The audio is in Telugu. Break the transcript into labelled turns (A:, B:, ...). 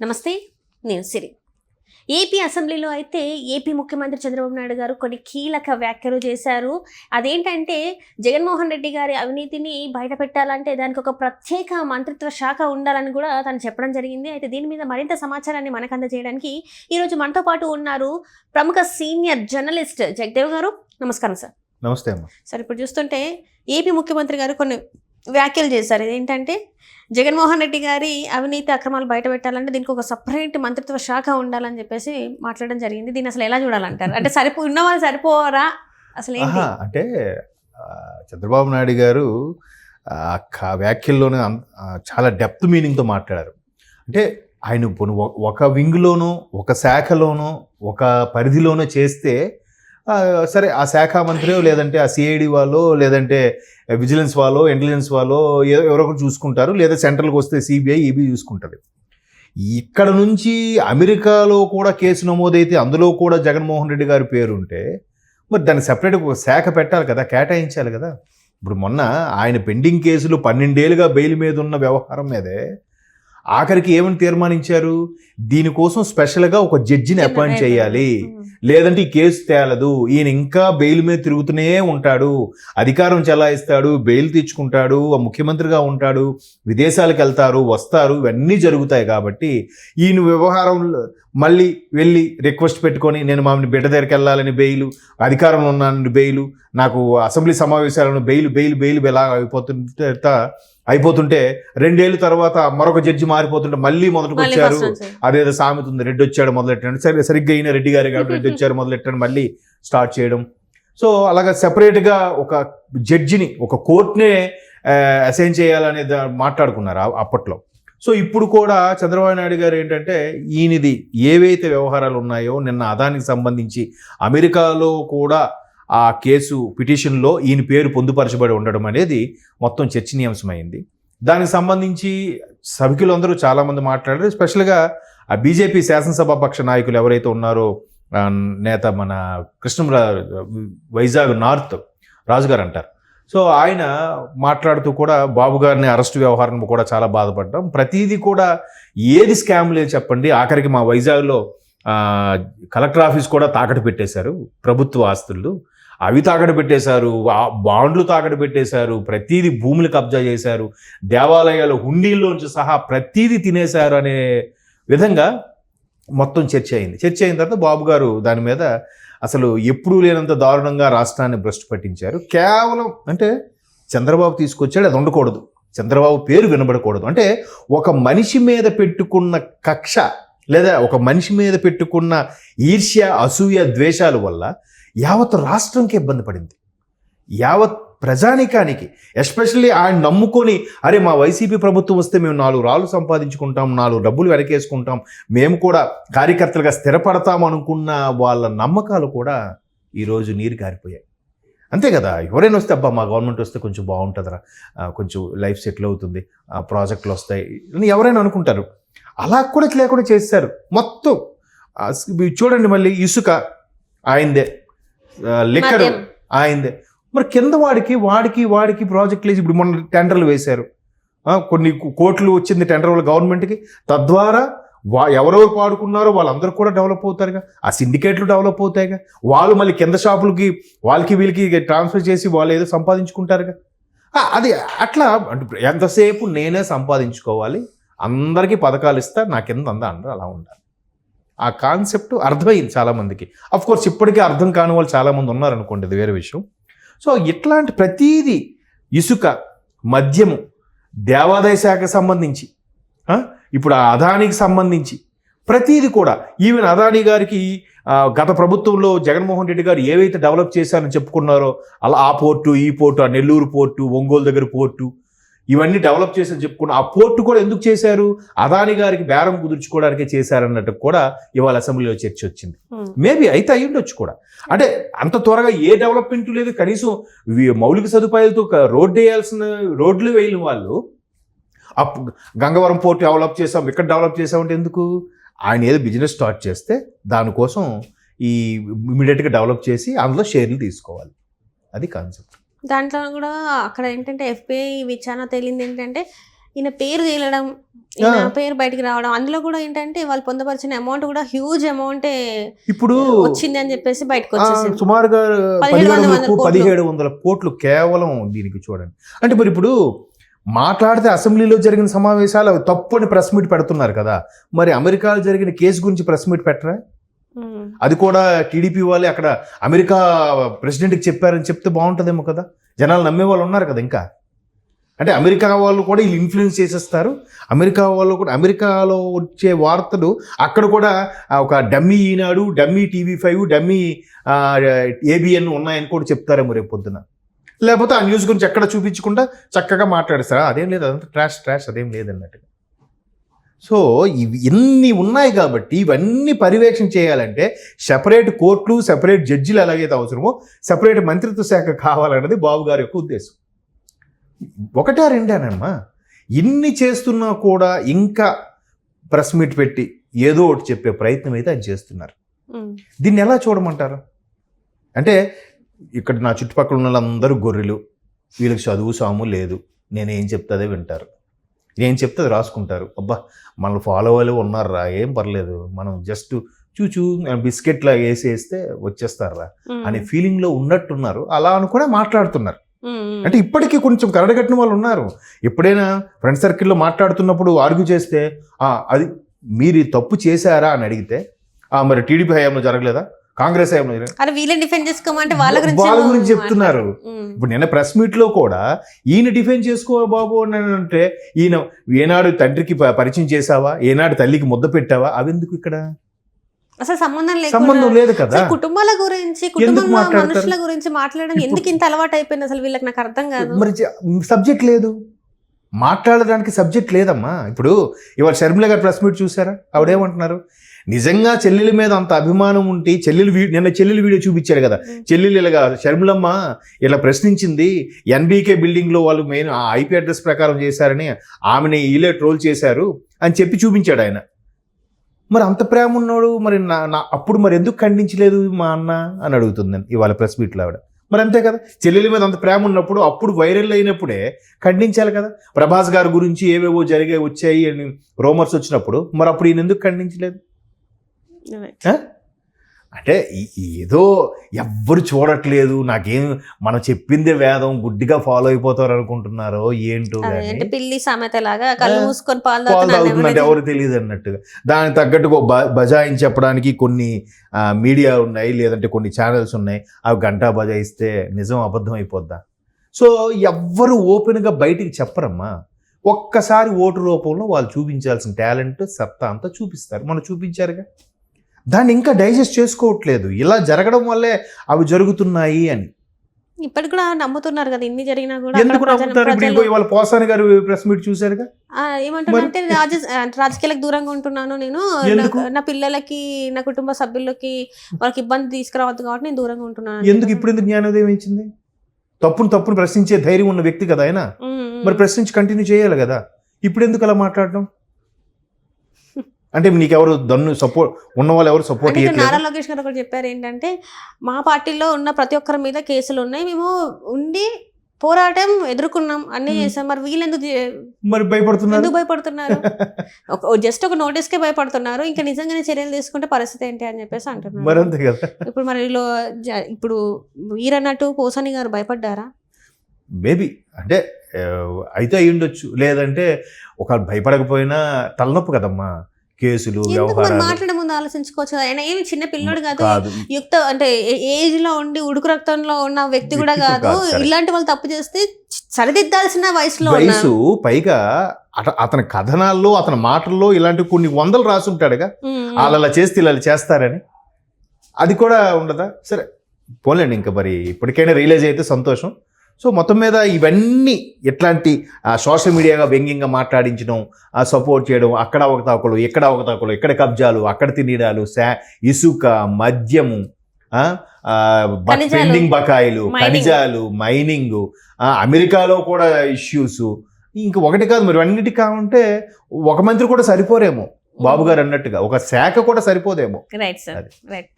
A: నమస్తే నేను సిరి. ఏపీ అసెంబ్లీలో అయితే ఏపీ ముఖ్యమంత్రి చంద్రబాబు నాయుడు గారు కొన్ని కీలక వ్యాఖ్యలు చేశారు. అదేంటంటే జగన్మోహన్ రెడ్డి గారి అవినీతిని బయట పెట్టాలంటే దానికి ఒక ప్రత్యేక మంత్రిత్వ శాఖ ఉండాలని కూడా తను చెప్పడం జరిగింది. అయితే దీని మీద మరింత సమాచారాన్ని మనకు అందజేయడానికి ఈరోజు మనతో పాటు ఉన్నారు ప్రముఖ సీనియర్ జర్నలిస్ట్ జగదేవ్ గారు. నమస్కారం సార్.
B: నమస్తే
A: సార్ ఇప్పుడు చూస్తుంటే ఏపీ ముఖ్యమంత్రి గారు కొన్ని వ్యాఖ్యలు చేశారు. ఏంటంటే జగన్మోహన్ రెడ్డి గారి అవినీతి అక్రమాలు బయట పెట్టాలంటే దీనికి ఒక సపరేట్ మంత్రిత్వ శాఖ ఉండాలని చెప్పేసి మాట్లాడడం జరిగింది. దీన్ని అసలు ఎలా చూడాలంటారు? అంటే సరిపో ఉన్న వాళ్ళు సరిపోరా? అసలు
B: అంటే చంద్రబాబు నాయుడు గారు క- వ్యాఖ్యల్లోనే చాలా డెప్త్ మీనింగ్తో మాట్లాడారు. అంటే ఆయన ఒక వింగ్లోనూ ఒక శాఖలోనూ ఒక పరిధిలోనూ చేస్తే సరే ఆ శాఖ మంత్రియో లేదంటే ఆ సిఐడి వాళ్ళో లేదంటే విజిలెన్స్ వాళ్ళో ఇంటెలిజెన్స్ వాళ్ళో ఏదో ఎవరో ఒకరు చూసుకుంటారు. లేదా సెంట్రల్కి వస్తే సిబిఐ ఈబీ చూసుకుంటుంది. ఇక్కడ నుంచి అమెరికాలో కూడా కేసు నమోదైతే అందులో కూడా జగన్మోహన్ రెడ్డి గారి పేరు ఉంటే మరి దాన్ని సెపరేట్గా ఒక శాఖ పెట్టాలి కదా కేటాయించాలి కదా. ఇప్పుడు మొన్న ఆయన పెండింగ్ కేసులు పన్నెండేళ్ళుగా బెయిల్ మీద ఉన్న వ్యవహారం మీదే. ఆఖరికి ఏమని తీర్మానించారు దీనికోసం స్పెషల్గా ఒక జడ్జిని అపాయింట్ చేయాలి లేదంటే ఈ కేసు తేలదు ఈయన ఇంకా బెయిల్ మీద తిరుగుతూనే ఉంటాడు అధికారం చెలాయిస్తాడు బెయిల్ తెచ్చుకుంటాడు ఆ ముఖ్యమంత్రిగా ఉంటాడు విదేశాలకు వెళ్తారు వస్తారు ఇవన్నీ జరుగుతాయి కాబట్టి ఈయన వ్యవహారం మళ్ళీ వెళ్ళి రిక్వెస్ట్ పెట్టుకొని నేను మామిని బిడ్డ దగ్గరికి వెళ్ళాలని బెయిలు అధికారంలో ఉన్నానని బెయిలు నాకు అసెంబ్లీ సమావేశాలను బెయిల్ బెయిల్ బెయిల్ ఎలా అయిపోతుంటే అయిపోతుంటే రెండేళ్ళ తర్వాత మరొక జడ్జి మారిపోతుంటే మళ్ళీ మొదటికి వచ్చారు. అదేదో సామెత ఉంది రెడ్డి వచ్చాడు మొదలెట్టండి. సరే సరిగ్గా అయిన రెడ్డి గారి కాబట్టి రెడ్డి వచ్చారు మొదలెట్టండి మళ్ళీ స్టార్ట్ చేయడం. సో అలాగా సెపరేట్గా ఒక జడ్జిని ఒక కోర్టునే అసైన్ చేయాలనే మాట్లాడుకున్నారు అప్పట్లో. సో ఇప్పుడు కూడా చంద్రబాబు నాయుడు గారు ఏంటంటే ఈయనది ఏవైతే వ్యవహారాలు ఉన్నాయో నిన్న అదానికి సంబంధించి అమెరికాలో కూడా ఆ కేసు పిటిషన్లో ఈయన పేరు పొందుపరచబడి ఉండడం అనేది మొత్తం చర్చనీయాంశమైంది. దానికి సంబంధించి సభ్యులందరూ చాలామంది మాట్లాడారు. స్పెషల్గా ఆ బీజేపీ శాసనసభాపక్ష నాయకులు ఎవరైతే ఉన్నారో నేత మన కృష్ణంరా వైజాగ్ నార్త్ రాజుగారు అంటారు. సో ఆయన మాట్లాడుతూ కూడా బాబు గారిని అరెస్టు వ్యవహారం కూడా చాలా బాధపడ్డాం. ప్రతిదీ కూడా ఏది స్కామ్ లేదు చెప్పండి. ఆఖరికి మా వైజాగ్లో కలెక్టర్ ఆఫీస్ కూడా తాకట్టు పెట్టేశారు ప్రభుత్వ ఆస్తులు. అవి తాకట్టు పెట్టేశారు బాండ్లు తాకట్టు పెట్టేశారు ప్రతీది భూములు కబ్జా చేశారు దేవాలయాలు హుండీల్లోంచి సహా ప్రతీది తినేశారు అనే విధంగా మొత్తం చర్చ అయింది. చర్చ అయిన తర్వాత బాబు గారు దాని మీద అసలు ఎప్పుడూ లేనంత దారుణంగా రాష్ట్రాన్ని భ్రష్టు పట్టించారు. కేవలం అంటే చంద్రబాబు తీసుకొచ్చాడు అది ఉండకూడదు. చంద్రబాబు పేరు వినబడకూడదు. అంటే ఒక మనిషి మీద పెట్టుకున్న కక్ష లేదా ఒక మనిషి మీద పెట్టుకున్న ఈర్ష్య అసూయ ద్వేషాల వల్ల యావత్ రాష్ట్రంకి ఇబ్బంది పడింది. యావత్ ప్రజానికానికి ఎస్పెషల్లీ ఆయన నమ్ముకొని అరే మా వైసీపీ ప్రభుత్వం వస్తే మేము నాలుగు రాళ్ళు సంపాదించుకుంటాం నాలుగు డబ్బులు వెనకేసుకుంటాం మేము కూడా కార్యకర్తలుగా స్థిరపడతాం అనుకున్న వాళ్ళ నమ్మకాలు కూడా ఈరోజు నీరు కారిపోయాయి. అంతే కదా ఎవరైనా వస్తే అబ్బా మా గవర్నమెంట్ వస్తే కొంచెం బాగుంటుందిరా కొంచెం లైఫ్ సెటిల్ అవుతుంది ఆ, ప్రాజెక్టులు వస్తాయి అని ఎవరైనా అనుకుంటారు. అలా కూడా లేకుండా చేశారు. మొత్తం చూడండి మళ్ళీ ఇసుక ఆయందే లిక్కర్. ఆయిందే. మరి కింద వాడికి వాడికి వాడికి ప్రాజెక్టులు వేసి ఇప్పుడు మొన్న టెండర్లు వేశారు. కొన్ని కోట్లు వచ్చింది టెండర్ వాళ్ళ గవర్నమెంట్కి. తద్వారా వా ఎవరెవరు పాడుకున్నారో వాళ్ళందరూ కూడా డెవలప్ అవుతారుగా. ఆ సిండికేట్లు డెవలప్ అవుతాయిగా. వాళ్ళు మళ్ళీ కింద షాపులకి వాళ్ళకి వీళ్ళకి ట్రాన్స్ఫర్ చేసి వాళ్ళు ఏదో సంపాదించుకుంటారుగా. అది అట్లా అంటే ఎంతసేపు నేనే సంపాదించుకోవాలి. అందరికీ పథకాలు ఇస్తా నా కింద అందా అందరూ అలా ఉండాలి. ఆ కాన్సెప్ట్ అర్థమైంది చాలామందికి కోర్స్ ఇప్పటికీ అర్థం కాని వాళ్ళు చాలామంది ఉన్నారనుకోండి ఇది వేరే విషయం. సో ఇట్లాంటి ప్రతీది ఇసుక మద్యము దేవాదాయ శాఖకు సంబంధించి ఇప్పుడు ఆ అదానికి సంబంధించి ప్రతీది కూడా ఈవెన్ అదానీ గారికి గత ప్రభుత్వంలో జగన్మోహన్ రెడ్డి గారు ఏవైతే డెవలప్ చేశారని చెప్పుకున్నారో అలా ఆ పోర్టు ఈ పోర్టు ఆ నెల్లూరు పోర్టు ఒంగోలు దగ్గర పోర్టు ఇవన్నీ డెవలప్ చేసి చెప్పుకున్న ఆ పోర్టు కూడా ఎందుకు చేశారు? అదాని గారికి బేరం కుదుర్చుకోవడానికే చేశారన్నట్టు కూడా ఇవాళ అసెంబ్లీలో చర్చ వచ్చింది. మేబీ అయితే అయి ఉండొచ్చు కూడా. అంటే అంత త్వరగా ఏ డెవలప్మెంట్ లేదు కనీసం మౌలిక సదుపాయాలతో రోడ్డు వేయాల్సిన రోడ్లు వేయని వాళ్ళు గంగవరం పోర్ట్ డెవలప్ చేసాం ఇక్కడ డెవలప్ చేసామంటే ఎందుకు? ఆయన ఏదో బిజినెస్ స్టార్ట్ చేస్తే దానికోసం ఈ ఇమీడియట్గా డెవలప్ చేసి అందులో షేర్లు తీసుకోవాలి. అది కాన్సెప్ట్
A: దాంట్లో కూడా అక్కడ ఏంటంటే ఎఫ్బిఐ విచారణ తేలింది ఏంటంటే ఈయన పేరు తేలడం ఈయన. పేరు బయటికి రావడం అందులో కూడా ఏంటంటే వాళ్ళు పొందపరిచిన అమౌంట్ కూడా హ్యూజ్ అమౌంట్
B: ఇప్పుడు
A: వచ్చింది అని చెప్పేసి బయటకు వచ్చేసింది
B: సుమారుగా
A: పదిహేడు వందల కోట్లు.
B: కేవలం దీనికి చూడండి అంటే మరి ఇప్పుడు మాట్లాడితే అసెంబ్లీలో జరిగిన సమావేశాలు తప్పు అని ప్రెస్ మీట్ పెడుతున్నారు కదా మరి అమెరికాలో జరిగిన కేసు గురించి ప్రెస్ మీట్ పెట్టరా.
A: Hmm.
B: అది కూడా టీడీపీ వాళ్ళే అక్కడ అమెరికా ప్రెసిడెంట్కి చెప్పారని చెప్తే బాగుంటుందేమో కదా? జనాలు నమ్మే వాళ్ళు ఉన్నారు కదా ఇంకా? అంటే అమెరికా వాళ్ళు కూడా వీళ్ళు ఇన్ఫ్లుయెన్స్ చేసేస్తారు. అమెరికా వాళ్ళు కూడా అమెరికాలో వచ్చే వార్తలు అక్కడ కూడా ఒక dummy Eenadu dummy TV five dummy ABN ఉన్నాయని కూడా చెప్తారేమో రేపు పొద్దున. లేకపోతే ఆ న్యూస్ గురించి ఎక్కడ చూపించకుండా చక్కగా మాట్లాడేస్తారా? అదేం లేదు అదంతా ట్రాష్ ట్రాష్ అదేం లేదన్నట్టుగా. సో ఇవి ఇన్ని ఉన్నాయి కాబట్టి ఇవన్నీ పర్యవేక్షణ చేయాలంటే సెపరేట్ కోర్టులు సెపరేట్ జడ్జిలు ఎలాగైతే అవసరమో సెపరేట్ మంత్రిత్వ శాఖ కావాలన్నది బాబు గారి యొక్క ఉద్దేశం. ఒకటా రెండేనమ్మా? ఇన్ని చేస్తున్నా కూడా ఇంకా ప్రెస్ మీట్ పెట్టి ఏదో ఒకటి చెప్పే ప్రయత్నం అయితే ఆయన చేస్తున్నారు. దీన్ని ఎలా చూడమంటారు? అంటే ఇక్కడ నా చుట్టుపక్కల ఉన్న వాళ్ళందరూ గొర్రెలు వీళ్ళకి చదువు సాము లేదు నేను ఏం చెప్తే వింటారు. నేను చెప్తే అది రాసుకుంటారు. అబ్బా మనల్ని ఫాలో అవ్వాలి ఉన్నారా ఏం పర్లేదు. మనం జస్ట్ చూచూ బిస్కెట్లా వేసి వేస్తే వచ్చేస్తారా. అనే ఫీలింగ్లో ఉన్నట్టున్నారు. అలా అనుకునే మాట్లాడుతున్నారు.
A: ఉమ్, ఉమ్.
B: అంటే ఇప్పటికీ కొంచెం కరడగట్టిన వాళ్ళు ఉన్నారు. ఎప్పుడైనా ఫ్రెండ్ సర్కిల్లో మాట్లాడుతున్నప్పుడు ఆర్గ్యూ చేస్తే "ఆ, అది మీరు తప్పు చేశారా? అని అడిగితే "ఆ, మరి టీడీపీ హయాంలో జరగలేదా? కాంగ్రెస్ హయాంలో జరగలేదా?"
A: అరే వీళ్ళని డిఫెండ్ చేసుకోమంటే వాళ్ళ గురించి
B: వాళ్ళ
A: ఏమో
B: గురించి చెప్తున్నారు. ఇప్పుడు నిన్న ప్రెస్ మీట్లో కూడా ఈయన డిఫెండ్ చేసుకో బాబు అని అంటే ఈయన ఏనాడు తండ్రికి పరిచయం చేసావా ఏనాడు తల్లికి ముద్ద పెట్టావా? అవెందుకు ఇక్కడ?
A: అసలు సంబంధం లేకుండా
B: సంబంధం లేదు కదా.
A: కుటుంబాల గురించి కుటుంబంలో? మనుషుల గురించి మాట్లాడడం ఎందుకు? ఇంత అలవాటు అయిపోయింది? అసలు వీళ్ళకి నాకు అర్థం కాదు.
B: మరి సబ్జెక్ట్ లేదు. మాట్లాడడానికి సబ్జెక్ట్ లేదమ్మా. ఇప్పుడు ఇవాళ షర్మిల గారు ప్రెస్ మీట్ చూసారా? ఆవిడేమంటున్నారు? నిజంగా చెల్లెల మీద అంత అభిమానం ఉంటే చెల్లెలు నిన్న చెల్లెలు వీడియో చూపించారు కదా. చెల్లెలు ఇలాగా షర్మిలమ్మ ఇలా ప్రశ్నించింది ఎన్బీకే బిల్డింగ్లో వాళ్ళు మెయిన్ ఆ ఐపీ అడ్రస్ ప్రకారం చేశారని ఆమెని వీళ్ళే ట్రోల్ చేశారు అని చెప్పి చూపించాడు ఆయన మరి అంత ప్రేమ ఉన్నాడు మరి నా నా- అప్పుడు మరి ఎందుకు ఖండించలేదు మా అన్న అని అడుగుతుంది ఇవాళ ప్రెస్ మీట్లో ఆవిడ మరి అంతే కదా చెల్లెల మీద అంత ప్రేమ ఉన్నప్పుడు అప్పుడు వైరల్ అయినప్పుడే ఖండించాలి కదా ప్రభాస్ గారి గురించి ఏవేవో జరిగే వచ్చాయి అని రోమర్స్ వచ్చినప్పుడు మరి అప్పుడు ఈయన ఎందుకు ఖండించలేదు? అంటే ఏదో ఎవ్వరు చూడట్లేదు నాకేం మనం చెప్పిందే వేదం గుడ్డిగా ఫాలో అయిపోతారు అనుకుంటున్నారో ఏంటో
A: అంటే పిల్లి సామెత లాగా కళ్ళు
B: ఆ.
A: మూసుకొని పాలు
B: పాలు
A: తాగుతున్నాను
B: తాగుతుందంటే ఎవరు తెలియదు అన్నట్టుగా. దానికి తగ్గట్టుగా ఒక బ- బజాయించి చెప్పడానికి కొన్ని మీడియా ఉన్నాయి లేదంటే కొన్ని ఛానల్స్ ఉన్నాయి. అవి గంటా బజాయిస్తే నిజం అబద్ధం అయిపోద్దా? సో ఎవ్వరు ఓపెన్గా బయటికి చెప్పరమ్మా. ఒక్కసారి ఓటు రూపంలో వాళ్ళు చూపించాల్సిన టాలెంట్ సత్తా అంతా చూపిస్తారు. మనం చూపించారుగా. దాన్ని ఇంకా డైజెస్ట్ చేసుకోవట్లేదు. ఇలా జరగడం వల్లే అవి జరుగుతున్నాయి అని.
A: ఇప్పటికి కూడా నమ్ముతున్నారు కదా ఇన్ని జరిగినా కూడా
B: ఎందుకు నమ్ముతారు? ఇప్పుడు ఇవాళ పోసాని గారు ప్రెస్ మీట్ చూశారుగా?
A: ఆ, ఏమంటున్నారంటే రాజ రాజకీయాలకు దూరంగా ఉంటున్నాను నేను? నా- పిల్లలకి నా కుటుంబ సభ్యులకి వాళ్ళకి ఇబ్బంది తీసుకురావద్దు కాబట్టి నేను దూరంగా ఉంటున్నాను
B: ఎందుకు. ఇప్పుడు ఎందుకు జ్ఞానోదయం ఇచ్చింది? తప్పును తప్పును ప్రశ్నించే ధైర్యం ఉన్న వ్యక్తి కదా ఆయన. మరి ప్రశ్నించి కంటిన్యూ చేయాలి కదా. ఇప్పుడు ఎందుకు అలా మాట్లాడడం? అంటే నీకెవరు దన్ను సపోర్ట్ ఉన్న వాళ్ళు ఎవరు సపోర్ట్
A: నారా లోకేష్ గారు ఒకటి చెప్పారు ఏంటంటే మా పార్టీలో ఉన్న ప్రతి ఒక్కరి మీద కేసులు ఉన్నాయి మేము ఉండి పోరాటం ఎదుర్కొన్నాం అన్ని. చేసాం. మరి వీళ్ళు ఎందుకు చే-
B: మరి భయపడుతున్నారు?
A: ఎందుకు భయపడుతున్నారు? ఒక జస్ట్ ఒక notice కే భయపడుతున్నారు. ఇంకా నిజంగానే చర్యలు తీసుకుంటే పరిస్థితి ఏంటి అని చెప్పేసి
B: మరి
A: అంటున్నారు
B: అంతే కదా.
A: ఇప్పుడు మరి వీళ్ళు ఇప్పుడు వీరన్నట్టు పోసాని గారు భయపడ్డారా?
B: మేబీ. అంటే అయితే అయి ఉండొచ్చు లేదంటే ఒక భయపడకపోయినా తలనొప్పి కదమ్మా. కేసులు
A: మాట్లాడే ముందు ఆలోచించుకోవచ్చు కదా? ఆయన ఏమి చిన్న పిల్లోడు కాదు యుక్త అంటే ఏజ్లో ఉండి ఉడుకు రక్తంలో ఉన్న వ్యక్తి కూడా కాదు. ఇలాంటి వాళ్ళు తప్పు చేస్తే సరిదిద్దాల్సిన వయసులో
B: వయసు పైగా అత- అతని కథనాల్లో అతని మాటల్లో ఇలాంటి కొన్ని వందలు రాసి ఉంటాడుగా. వాళ్ళు అలా చేస్తే ఇలా చేస్తారని. అది కూడా ఉండదా? సరే పోలేండి ఇంకా మరి ఇప్పటికైనా రియలైజ్ అయితే సంతోషం. సో మొత్తం మీద ఇవన్నీ ఎట్లాంటి సోషల్ మీడియాగా వ్యంగ్యంగా మాట్లాడించడం సపోర్ట్ చేయడం అక్కడ అవకతవకలు ఇక్కడ అవకతవకలు ఇక్కడ కబ్జాలు అక్కడ తినడాలు శా ఇసుక మద్యము పెండింగ్ బకాయిలు. ఖనిజాలు మైనింగ్ అమెరికాలో కూడా ఇష్యూస్ ఇంక ఒకటి కాదు మరి అన్నిటి కావంటే ఒక మంత్రి కూడా సరిపోరేమో. బాబు గారు అన్నట్టుగా ఒక శాఖ కూడా సరిపోదేమో.
A: Right sir. రైట్